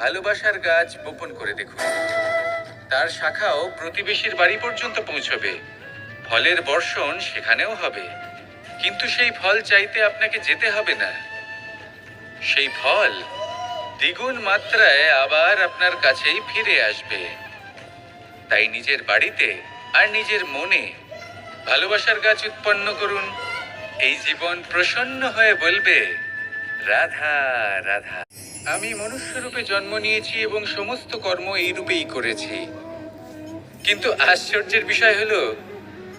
ভালোবাসার গাছ বপন করে দেখুন। তার শাখাও প্রতিবেশীর বাড়ি পর্যন্ত পৌঁছবে। ফলের বর্ষণ সেখানেও হবে। কিন্তু সেই ফল চাইতে আপনাকে যেতে হবে না। সেই ফল দ্বিগুণ মাত্রায় আবার আপনার কাছেই ফিরে আসবে। তাই নিজের বাড়িতে আর নিজের মনে ভালোবাসার গাছ উৎপন্ন করুন। এই জীবন প্রসন্ন হয়ে বলবে, রাধা রাধা। আমি মনুষ্য রূপে জন্ম নিয়েছি এবং সমস্ত কর্ম এই রূপেই করেছি। কিন্তু আশ্চর্যের বিষয় হলো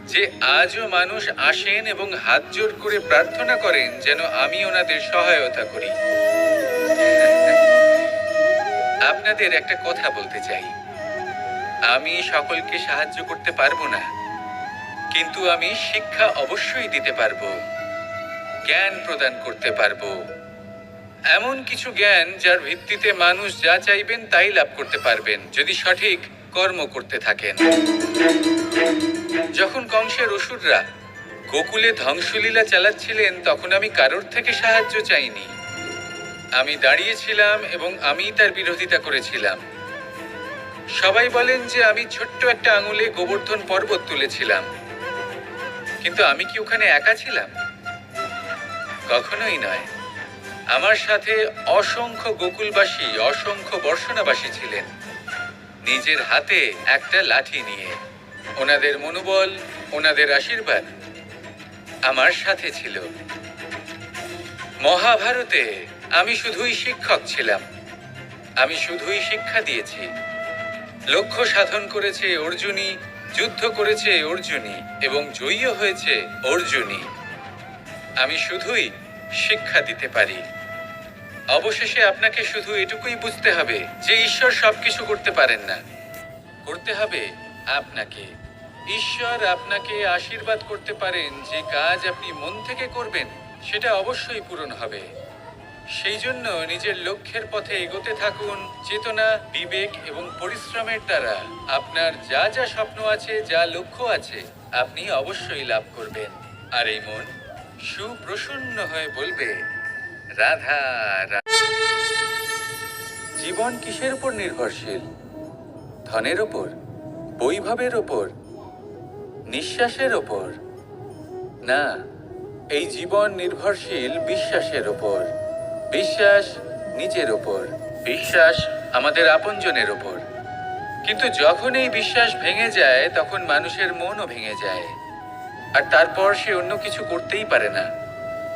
যে আজও মানুষ আসেন এবং হাত জোড় করে প্রার্থনা করেন যেন আমি ওনাদের সহায়তা করি। আপনাদের একটা কথা বলতে চাই। আমি সকলকে সাহায্য করতে পারব না, কিন্তু আমি শিক্ষা অবশ্যই দিতে পারব, জ্ঞান প্রদান করতে পারব। এমন কিছু জ্ঞান যার ভিত্তিতে মানুষ যা চাইবেন তাই লাভ করতে পারবেন, যদি সঠিক কর্ম করতে থাকেন। যখন কংসের অসুররা গোকুলে ধ্বংসলীলা চালাচ্ছিলেন, তখন আমি কারোর থেকে সাহায্য চাইনি। আমি দাঁড়িয়েছিলাম এবং আমি তার বিরোধিতা করেছিলাম। সবাই বলেন যে আমি ছোট্ট একটা আঙুলে গোবর্ধন পর্বত তুলেছিলাম। কিন্তু আমি কি ওখানে একা ছিলাম? কখনোই নয়। আমার সাথে অসংখ্য গোকুলবাসী, অসংখ্য বর্ষণাবাসী ছিলেন। নিজের হাতে একটা লাঠি নিয়ে। ওনাদের মনোবল, ওনাদের আশীর্বাদ আমার সাথে ছিল। মহাভারতে আমি শুধুই শিক্ষক ছিলাম। আমি শুধুই শিক্ষা দিয়েছি। লক্ষ্য সাধন করেছে অর্জুনী যুদ্ধ করেছে অর্জুনী এবং জয়ীও হয়েছে অর্জুনী আমি শুধুই শিক্ষা দিতে পারি। অবশেষে আপনাকে শুধু এটুকুই বুঝতে হবে যে ঈশ্বর সবকিছু করতে পারেন না। করতে হবে আপনাকে। ঈশ্বর আপনাকে আশীর্বাদ করতে পারেন যে কাজ আপনি মন থেকে করবেন, সেটা অবশ্যই পূরণ হবে। সেই জন্য নিজের লক্ষ্যের পথে এগোতে থাকুন, চেতনা, বিবেক এবং পরিশ্রমের দ্বারা। আপনার যা যা স্বপ্ন আছে, যা লক্ষ্য আছে, আপনি অবশ্যই লাভ করবেন। আর এই মন সুপ্রসন্ন হয়ে বলবে, রাধা রা- জীবন কিসের উপর নির্ভরশীল? ধনের ওপর বৈভবের ওপর নিঃশ্বাসের ওপর না, এই জীবন নির্ভরশীল বিশ্বাসের ওপর বিশ্বাস নিজের ওপর বিশ্বাস আমাদের আপনজনের ওপর কিন্তু যখন এই বিশ্বাস ভেঙে যায়, তখন মানুষের মনও ভেঙে যায়। আর তারপর সে অন্য কিছু করতেই পারে না।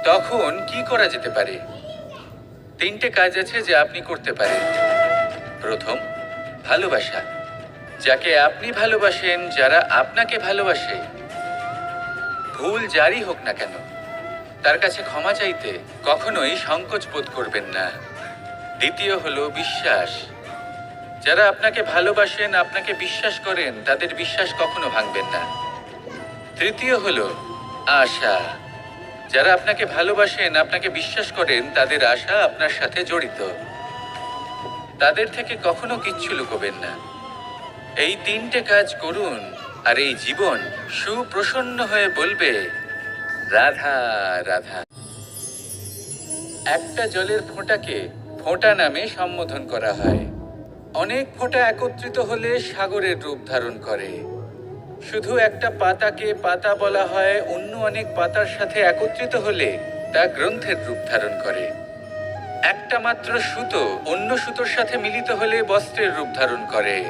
তখন কি করা যেতে পারে? তিনটে কাজ আছে যা আপনি করতে পারেন। প্রথম, ভালোবাসা। যাকে আপনি ভালোবাসেন, যারা আপনাকে ভালোবাসে, ভুল জারি হোক না কেন, তার কাছে ক্ষমা চাইতে কখনোই সংকোচ বোধ করবেন না। দ্বিতীয় হলো বিশ্বাস। যারা আপনাকে ভালোবাসেন, আপনাকে বিশ্বাস করেন, তাদের বিশ্বাস কখনো ভাঙবেন না। তৃতীয় হলো আশা। যারা আপনাকে ভালোবাসেন, আপনাকে বিশ্বাস করেন, তাদের আশা আপনার সাথে জড়িত। তাদের থেকে কখনো কিচ্ছু লুকোবেন না। এই তিনটে কাজ করুন, আর এই জীবন সুপ্রসন্ন হয়ে বলবে, রাধা রাধা। একটা জলের ফোঁটাকে ফোঁটা নামে সম্বোধন করা হয়। অনেক ফোঁটা একত্রিত হলে সাগরের রূপ ধারণ করে। শুধু একটা পাতাকে পাতা বলা হয়, অন্য অনেক পাতার সাথে একত্রিত হলে তা গ্রন্থের রূপ ধারণ করে। একটা মাত্র সুতো অন্য সুতোর সাথে মিলিত হলে বস্ত্রের রূপ ধারণ করে।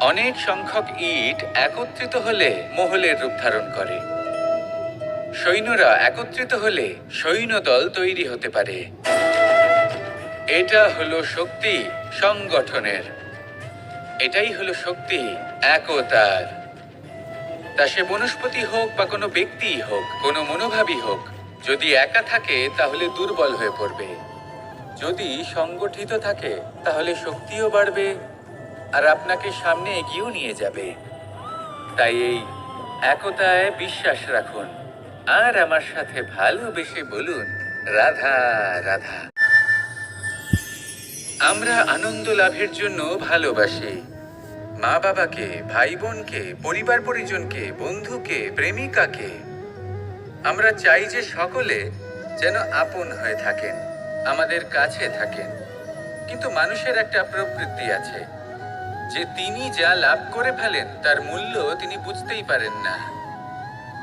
অনেক সংখ্যক ইট একত্রিত হলে মহলের রূপ ধারণ করে। সৈন্যরা একত্রিত হলে সৈন্যদল তৈরি হতে পারে। এটা হলো শক্তি সংগঠনের। এটাই হলো শক্তি একতার। তা সে বনস্পতি হোক বা কোনো ব্যক্তিই হোক, কোনো মনোভাবই হোক, যদি একা থাকে তাহলে দুর্বল হয়ে পড়বে। যদি সংগঠিত থাকে তাহলে শক্তিও বাড়বে আর আপনাকে সামনে এগিয়েও নিয়ে যাবে। তাই এই একতায় বিশ্বাস রাখুন। আর আমার সাথে ভালোবেসে বলুন, রাধা রাধা। আমরা আনন্দ লাভের জন্য ভালোবাসি। মা বাবাকে ভাই বোনকে পরিবার পরিজনকে বন্ধুকে, প্রেমিকাকে। আমরা চাই যে সকলে যেন আপন হয়ে থাকেন, আমাদের কাছে থাকেন। কিন্তু মানুষের একটা প্রবৃত্তি আছে। যে তিনি যা লাভ করে ফেলেন, তার মূল্য তিনি বুঝতেই পারেন না।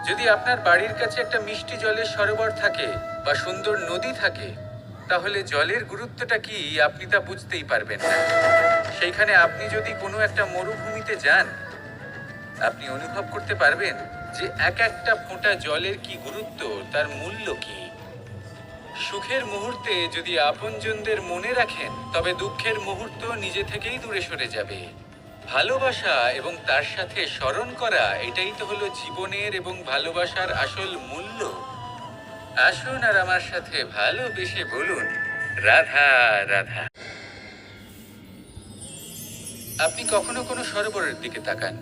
যদি আপনার বাড়ির কাছে একটা মিষ্টি জলের সরোবর থাকে বা সুন্দর নদী থাকে তাহলে জলের গুরুত্বটা কি আপনি তা বুঝতেই পারবেন না। সেইখানে আপনি যদি কোনো একটা মরুভূমিতে যান, আপনি অনুভব করতে পারবেন যে এক একটা ফোঁটা জলের কি গুরুত্ব, তার মূল্য কি। সুখের মুহূর্তে যদি আপনজনদের মনে রাখেন, তবে দুঃখের মুহূর্ত নিজে থেকেই দূরে সরে যাবে। ভালোবাসা এবং তার সাথে স্মরণ করা, এটাই তো হলো জীবনের এবং ভালোবাসার আসল মূল্য। আসুন আর আমার সাথে ভালোবেসে বলুন। রাধা রাধা। আপনি কখনো কোনো সরোবরের দিকে তাকান,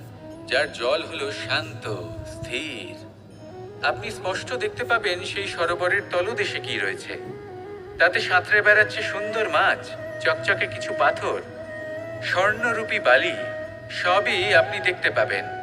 যার জল হলো শান্ত, স্থির। আপনি স্পষ্ট দেখতে পাবেন সেই সরোবরের তলদেশে কি রয়েছে। তাতে সাঁতরে বেড়াচ্ছে সুন্দর মাছ, চকচকে কিছু পাথর, স্বর্ণরূপী বালি, সবই আপনি দেখতে পাবেন।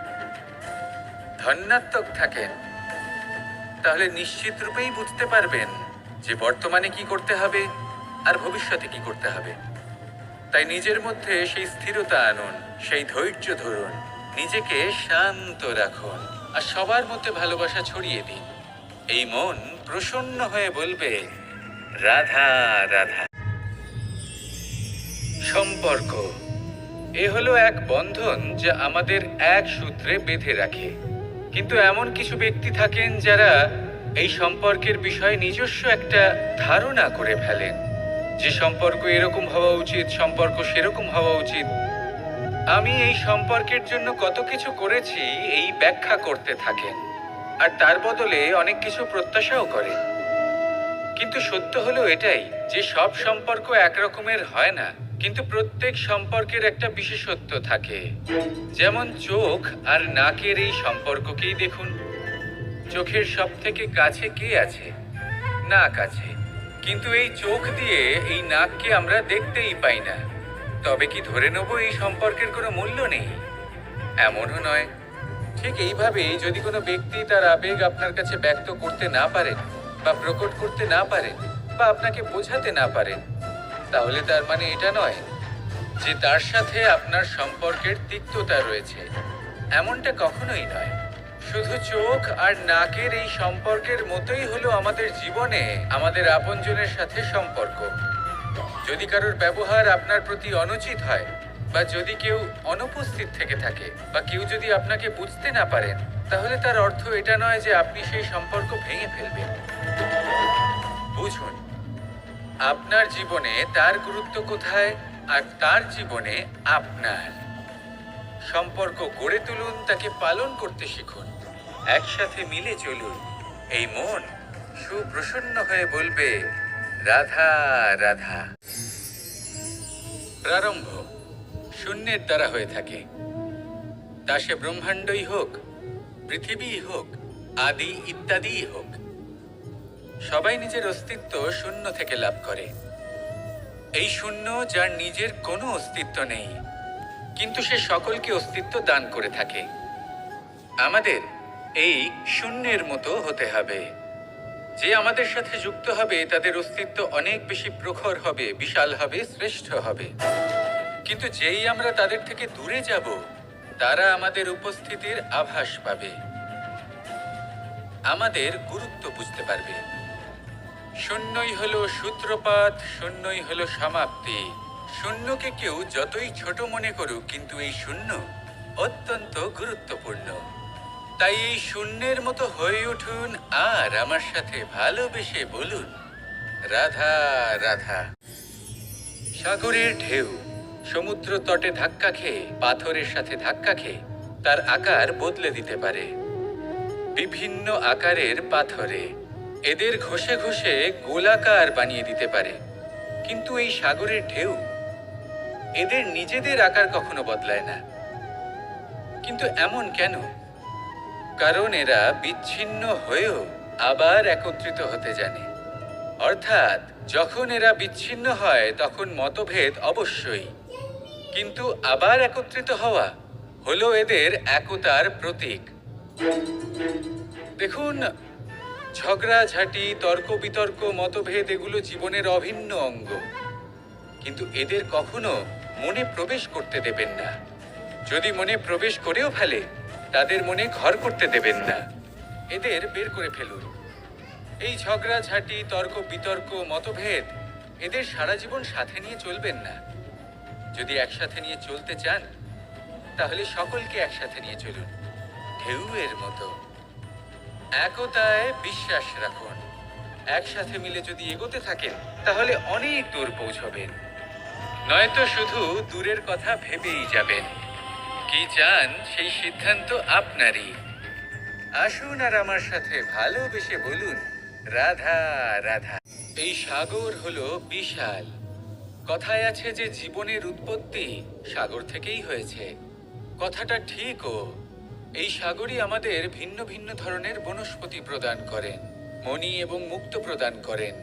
ধন্যাত্মক থাকেন, তাহলে নিশ্চিত রূপেই বুঝতে পারবেন যে বর্তমানে কি করতে হবে আর ভবিষ্যতে কি করতে হবে। তাই নিজের মধ্যে সেই স্থিরতা আনুন, সেই ধৈর্য ধরুন, নিজেকে শান্ত রাখুন আর সবার মধ্যে ভালোবাসা ছড়িয়ে দিন। এই মন প্রসন্ন হয়ে বলবে, রাধা রাধা। সম্পর্ক, এ হলো এক বন্ধন যা আমাদের এক সূত্রে বেঁধে রাখে। কিন্তু এমন কিছু ব্যক্তি থাকেন যারা এই সম্পর্কের বিষয়ে নিজস্ব একটা ধারণা করে ফেলেন। যে সম্পর্ক এরকম হওয়া উচিত, সম্পর্ক সেরকম হওয়া উচিত। আমি এই সম্পর্কের জন্য কত কিছু করেছি এই ব্যাখ্যা করতে থাকেন। আর তার বদলে অনেক কিছু প্রত্যাশাও করেন। কিন্তু সত্য হলো এটাই, যে সব সম্পর্ক একরকমের হয় না। কিন্তু প্রত্যেক সম্পর্কের একটা বিশেষত্ব থাকে। যেমন চোখ আর নাকের এই সম্পর্ককেই দেখুন। চোখের সব থেকে কাছে কে আছে? নাক আছে। কিন্তু এই চোখ দিয়ে এই নাককে আমরা দেখতেই পাই না। তবে কি ধরে নেব এই সম্পর্কের কোনো মূল্য নেই? এমনও নয়। ঠিক এইভাবেই যদি কোনো ব্যক্তি তার আবেগ আপনার কাছে ব্যক্ত করতে না পারেন বা প্রকট করতে না পারেন বা আপনাকে বোঝাতে না পারেন তাহলে তার মানে এটা নয় যে তার সাথে আপনার সম্পর্কের তিক্ততা রয়েছে। এমনটা কখনোই নয়। শুধু চোখ আর নাকের এই সম্পর্কের মতোই হলো আমাদের জীবনে, আমাদের আপনজনের সাথে সম্পর্ক। যদি কারোর ব্যবহার আপনার প্রতি অনুচিত হয়, বা যদি কেউ অনুপস্থিত থেকে থাকে, বা কেউ যদি আপনাকে বুঝতে না পারেন, তাহলে তার অর্থ এটা নয় যে আপনি সেই সম্পর্ক ভেঙে ফেলবেন। বুঝুন আপনার জীবনে তার গুরুত্ব কোথায় আর তার জীবনে আপনার? সম্পর্ক গড়ে তুলুন, তাকে পালন করতে শিখুন। একসাথে মিলে চলুন। এই মন সুপ্রসন্ন হয়ে বলবে, রাধা রাধা। প্রারম্ভ শূন্যের দ্বারা হয়ে থাকে। তা সে ব্রহ্মাণ্ডই হোক, পৃথিবীই হোক, আদি ইত্যাদিই হোক। সবাই নিজের অস্তিত্ব শূন্য থেকে লাভ করে। এই শূন্য যার নিজের কোনো অস্তিত্ব নেই, কিন্তু সে সকলকে অস্তিত্ব দান করে থাকে। আমাদের এই শূন্যের মতো হতে হবে। যে আমাদের সাথে যুক্ত হবে, তাদের অস্তিত্ব অনেক বেশি প্রখর হবে, বিশাল হবে, শ্রেষ্ঠ হবে। কিন্তু যেই আমরা তাদের থেকে দূরে যাব, তারা আমাদের উপস্থিতির আভাস পাবে। আমাদের গুরুত্ব বুঝতে পারবে। শূন্যই হলো সূত্রপাত, শূন্যই হলো সমাপ্তি। শূন্যকে কেউ যতই ছোট মনে করুক, কিন্তু এই শূন্য অত্যন্ত গুরুত্বপূর্ণ। তাই এই শূন্যের মতো হয়ে উঠুন আর আমার সাথে ভালোবেসে বলুন, রাধা রাধা। সাগরের ঢেউ, সমুদ্র তটে ধাক্কা খেয়ে, পাথরের সাথে ধাক্কা খেয়ে, তার আকার বদলে দিতে পারে। বিভিন্ন আকারের পাথরে এদের ঘষে ঘষে গোলাকার বানিয়ে দিতে পারে। কিন্তু এই সাগরের ঢেউ এদের নিজেদের আকার কখনো বদলায় না। কিন্তু এমন কেন? কারণ এরা বিচ্ছিন্ন হয়েও আবার একত্রিত হতে জানে। অর্থাৎ যখন এরা বিচ্ছিন্ন হয়, তখন মতভেদ অবশ্যই। কিন্তু আবার একত্রিত হওয়া হলো এদের একতার প্রতীক। দেখুন ঝগড়াঝাটি তর্ক বিতর্ক মতভেদ এগুলো জীবনের অভিন্ন অঙ্গ। কিন্তু এদের কখনো মনে প্রবেশ করতে দেবেন না। যদি মনে প্রবেশ করেও ফেলে, তাদের মনে ঘর করতে দেবেন না। এদের বের করে ফেলুন। এই ঝগড়াঝাটি তর্ক বিতর্ক মতভেদ এদের সারা জীবন সাথে নিয়ে চলবেন না। যদি একসাথে নিয়ে চলতে চান, তাহলে সকলকে একসাথে নিয়ে চলুন। ঢেউয়ের মতো। একতায় বিশ্বাস রাখুন। একসাথে মিলে যদি এগোতে থাকেন, তাহলে অনেক দূর পৌঁছবেন। নয়তো শুধু দূরের কথা ভেবেই যাবেন। কি চান সেই সিদ্ধান্ত আপনারই। আসুন আর আমার সাথে ভালোবেসে বলুন, রাধা রাধা। এই সাগর হলো বিশাল। কথায় আছে যে জীবনের উৎপত্তি সাগর থেকেই হয়েছে। কথাটা ঠিকও। এই সাগরই আমাদের ভিন্ন ভিন্ন ধরনের বনস্পতি প্রদান করেন, মণি এবং মুক্ত প্রদান করেন।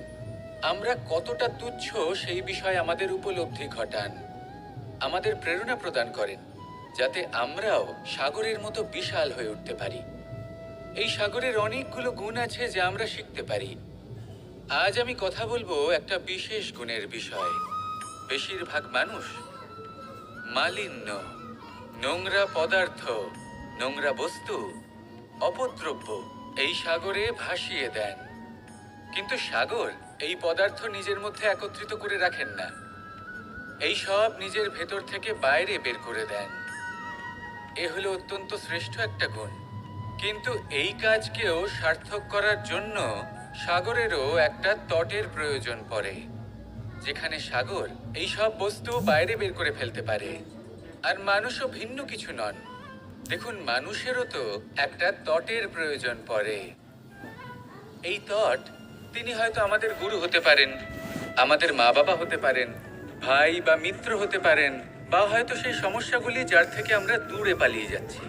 আমরা কতটা তুচ্ছ সেই বিষয়ে আমাদের উপলব্ধি ঘটান। আমাদের প্রেরণা প্রদান করেন, যাতে আমরাও সাগরের মতো বিশাল হয়ে উঠতে পারি। এই সাগরের অনেকগুলো গুণ আছে যা আমরা শিখতে পারি। আজ আমি কথা বলব একটা বিশেষ গুণের বিষয়। বেশিরভাগ মানুষ মালিন্য, নোংরা পদার্থ নোংরা বস্তু, অপদ্রব্য, এই সাগরে ভাসিয়ে দেন। কিন্তু সাগর এই পদার্থ নিজের মধ্যে একত্রিত করে রাখেন না। এই সব নিজের ভেতর থেকে বাইরে বের করে দেন। এ হলো অত্যন্ত শ্রেষ্ঠ একটা গুণ। কিন্তু এই কাজকেও সার্থক করার জন্য সাগরেরও একটা তটের প্রয়োজন পড়ে, যেখানে সাগর এই সব বস্তু বাইরে বের করে ফেলতে পারে। আর মানুষও ভিন্ন কিছু নন। দেখুন, মানুষেরও তো একটা তটের প্রয়োজন পড়ে। এই তট, তিনি হয়তো আমাদের গুরু হতে পারেন, আমাদের মা বাবা হতে পারেন, ভাই বা মিত্র হতে পারেন, বা হয়তো সেই সমস্যাগুলি যার থেকে আমরা দূরে পালিয়ে যাচ্ছি।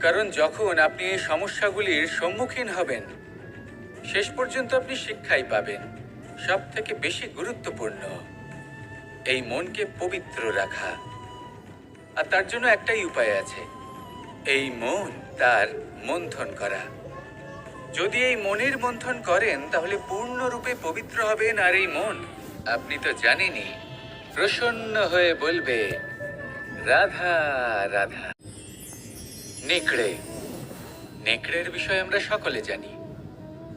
কারণ যখন আপনি এই সমস্যাগুলির সম্মুখীন হবেন, শেষ পর্যন্ত আপনি শিক্ষাই পাবেন সব থেকে বেশি গুরুত্বপূর্ণ, এই মনকে পবিত্র রাখা। আর তার জন্য একটাই উপায় আছে এই মন তার মন্থন করা। যদি এই মনের মন্থন করেন, তাহলে পূর্ণরূপে পবিত্র হবেন আর এই মন, আপনি তো জানেনই, প্রসন্ন হয়ে বলবে, রাধা রাধা। নেকড়ে। নেকড়ের বিষয়ে আমরা সকলে জানি।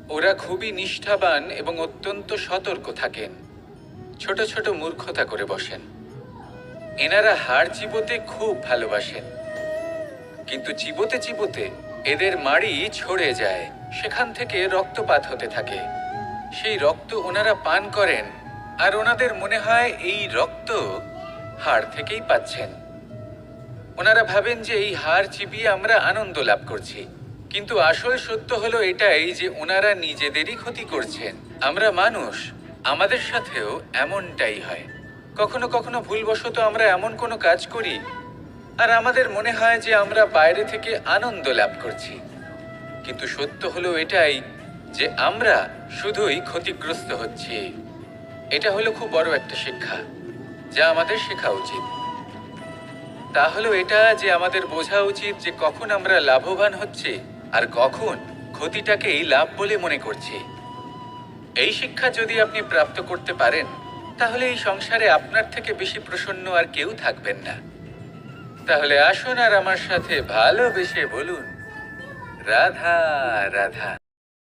ওরা খুবই নিষ্ঠাবান এবং অত্যন্ত সতর্ক থাকেন। ছোট ছোট মূর্খতা করে বসেন। এনারা হাড় চিবোতে খুব ভালোবাসেন। কিন্তু চিবোতে চিবোতে এদের মাড়ি ছড়ে যায়। সেখান থেকে রক্তপাত হতে থাকে। সেই রক্ত ওনারা পান করেন, আর ওনাদের মনে হয় এই রক্ত হাড় থেকেই পাচ্ছেন। ওনারা ভাবেন যে এই হাড় চিবিয়ে আমরা আনন্দ লাভ করছি। কিন্তু আসল সত্য হলো এটাই যে ওনারা নিজেদেরই ক্ষতি করছেন। আমরা মানুষ, আমাদের সাথেও এমনটাই হয়। কখনো কখনো ভুলবশত আমরা এমন কোনো কাজ করি আর আমাদের মনে হয় যে আমরা বাইরে থেকে আনন্দ লাভ করছি। কিন্তু সত্য হলো এটাই যে আমরা শুধুই ক্ষতিগ্রস্ত হচ্ছি। এটা হলো খুব বড় একটা শিক্ষা, যা আমাদের শেখা উচিত। তা হলো এটা যে আমাদের বোঝা উচিত যে কখন আমরা লাভবান হচ্ছে আর কখন ক্ষতিটাকেই লাভ বলে মনে করছি। এই শিক্ষা যদি আপনি প্রাপ্ত করতে পারেন, তাহলে এই সংসারে আপনার থেকে বেশি প্রসন্ন আর কেউ থাকবেন না। তাহলে আসুন আর আমার সাথে ভালোবেসে বলুন। রাধা রাধা।